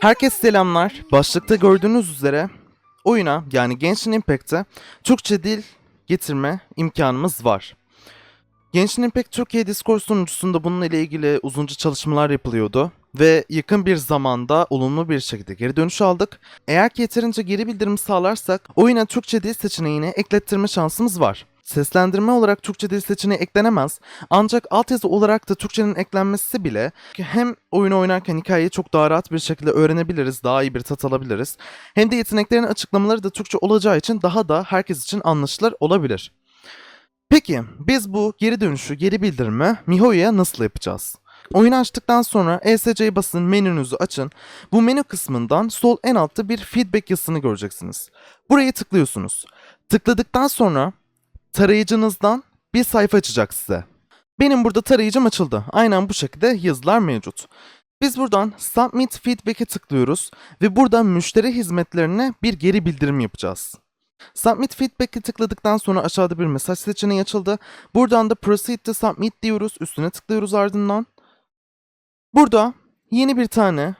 Herkese selamlar. Başlıkta gördüğünüz üzere oyuna yani Genshin Impact'e Türkçe dil getirme imkanımız var. Genshin Impact Türkiye Discord sunucusunda bununla ile ilgili uzunca çalışmalar yapılıyordu ve yakın bir zamanda olumlu bir şekilde geri dönüş aldık. Eğer ki yeterince geri bildirim sağlarsak oyuna Türkçe dil seçeneğini eklettirme şansımız var. Seslendirme olarak Türkçe dil seçeneği eklenemez ancak altyazı olarak da Türkçenin eklenmesi bile hem oyunu oynarken hikayeyi çok daha rahat bir şekilde öğrenebiliriz, daha iyi bir tat alabiliriz. Hem de yeteneklerin açıklamaları da Türkçe olacağı için daha da herkes için anlaşılır olabilir. Peki biz bu geri dönüşü, geri bildirimi MiHoYo'ya nasıl yapacağız? Oyunu açtıktan sonra ESC'ye basın, menünüzü açın. Bu menü kısmından sol en altta bir feedback yazısını göreceksiniz. Buraya tıklıyorsunuz. Tıkladıktan sonra tarayıcınızdan bir sayfa açacak size. Benim burada tarayıcım açıldı. Aynen bu şekilde yazılar mevcut. Biz buradan Submit Feedback'e tıklıyoruz ve burada müşteri hizmetlerine bir geri bildirim yapacağız. Submit Feedback'e tıkladıktan sonra aşağıda bir mesaj seçeneği açıldı. Buradan da Proceed to Submit diyoruz. Üstüne tıklıyoruz ardından. Burada yeni bir tane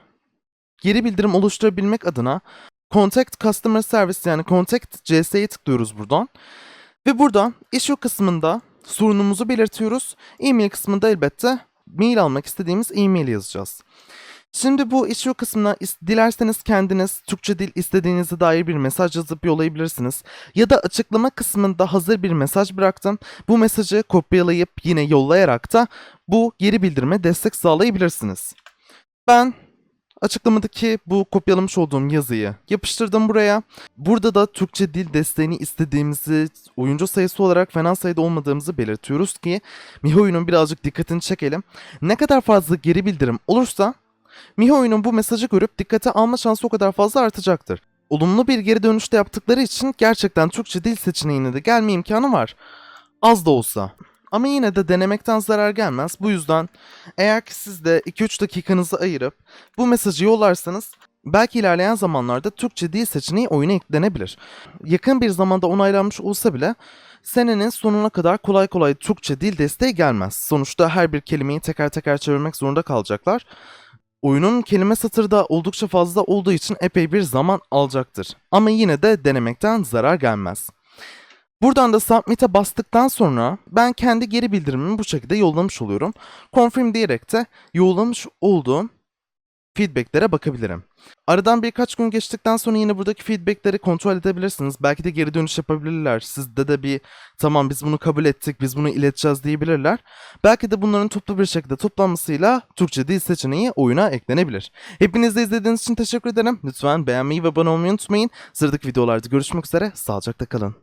geri bildirim oluşturabilmek adına Contact Customer Service yani Contact CS'ye tıklıyoruz buradan. Ve burada issue kısmında sorunumuzu belirtiyoruz. E-mail kısmında elbette mail almak istediğimiz e-mail yazacağız. Şimdi bu issue kısmına dilerseniz kendiniz Türkçe dil istediğinize dair bir mesaj yazıp yollayabilirsiniz. Ya da açıklama kısmında hazır bir mesaj bıraktım. Bu mesajı kopyalayıp yine yollayarak da bu geri bildirime destek sağlayabilirsiniz. Ben açıklamadaki bu kopyalamış olduğum yazıyı yapıştırdım buraya. Burada da Türkçe dil desteğini istediğimizi, oyuncu sayısı olarak fena sayıda olmadığımızı belirtiyoruz ki MiHoYo'nun birazcık dikkatini çekelim. Ne kadar fazla geri bildirim olursa MiHoYo'nun bu mesajı görüp dikkate alma şansı o kadar fazla artacaktır. Olumlu bir geri dönüşte yaptıkları için gerçekten Türkçe dil seçeneğine de gelme imkanı var. Az da olsa. Ama yine de denemekten zarar gelmez. Bu yüzden eğer ki siz de 2-3 dakikanızı ayırıp bu mesajı yollarsanız belki ilerleyen zamanlarda Türkçe dil seçeneği oyuna eklenebilir. Yakın bir zamanda onaylanmış olsa bile senenin sonuna kadar kolay kolay Türkçe dil desteği gelmez. Sonuçta her bir kelimeyi teker teker çevirmek zorunda kalacaklar. Oyunun kelime satırı da oldukça fazla olduğu için epey bir zaman alacaktır. Ama yine de denemekten zarar gelmez. Buradan da Submit'e bastıktan sonra ben kendi geri bildirimimi bu şekilde yollamış oluyorum. Confirm diyerek de yollamış olduğum feedbacklere bakabilirim. Aradan birkaç gün geçtikten sonra yine buradaki feedbackleri kontrol edebilirsiniz. Belki de geri dönüş yapabilirler. Sizde de bir tamam biz bunu kabul ettik, biz bunu ileteceğiz diyebilirler. Belki de bunların toplu bir şekilde toplanmasıyla Türkçe dil seçeneği oyuna eklenebilir. Hepiniz de izlediğiniz için teşekkür ederim. Lütfen beğenmeyi ve abone olmayı unutmayın. Sıradaki videolarda görüşmek üzere. Sağlıcakla kalın.